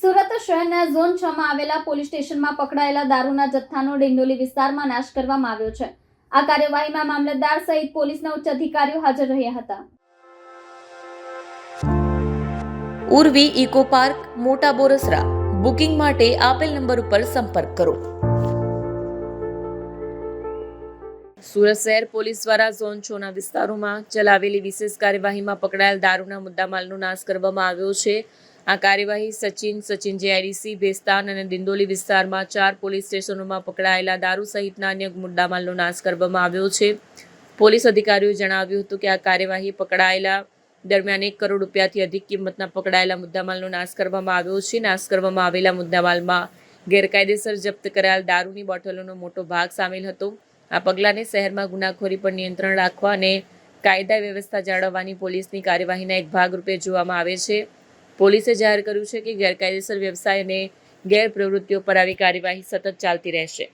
સુરત શહેરના ઝોન છ માં આવેલા પોલીસ સ્ટેશનમાં પકડાયેલા દારૂના જથ્થાનો ડિંડોલી વિસ્તારમાં નાશ કરવામાં આવ્યો છે. આ કાર્યવાહીમાં મામલતદાર સહિત પોલીસના ઉચ્ચ અધિકારીઓ હાજર રહ્યા હતા. ઉર્વી ઇકો પાર્ક, મોટા બોરસરા. બુકિંગ માટે આપેલ નંબર ઉપર સંપર્ક કરો. સુરત શહેર પોલીસ દ્વારા ઝોન છ ના વિસ્તારોમાં ચલાવેલી વિશેષ કાર્યવાહીમાં પકડાયેલ દારૂના મુદ્દામાલનો નાશ કરવામાં આવ્યો છે. આ કાર્યવાહી સચિન સચિન જેઆઈડીસી, ભેસ્તાન અને દિંડોલી વિસ્તારમાં ચાર પોલીસ સ્ટેશનોમાં પકડાયેલા દારૂ સહિતના અન્ય મુદ્દામાલનો નાશ કરવામાં આવ્યો છે. પોલીસ અધિકારીઓએ જણાવ્યું હતું કે આ કાર્યવાહી પકડાયેલા દરમિયાન એક કરોડ રૂપિયાથી અધિક કિંમતના પકડાયેલા મુદ્દામાલનો નાશ કરવામાં આવ્યો છે. નાશ કરવામાં આવેલા મુદ્દામાલમાં ગેરકાયદેસર જપ્ત કરાયેલ દારૂની બોટલોનો મોટો ભાગ સામેલ હતો. આ પગલાંને શહેરમાં ગુનાખોરી પર નિયંત્રણ રાખવા અને કાયદા વ્યવસ્થા જાળવવાની પોલીસની કાર્યવાહીના એક ભાગરૂપે જોવામાં આવે છે. પોલીસે જાહેર કર્યું છે કે ગેરકાયદેસર વ્યવસાય અને ગેરપ્રવૃત્તિઓ પર આવી કાર્યવાહી સતત ચાલતી રહેશે.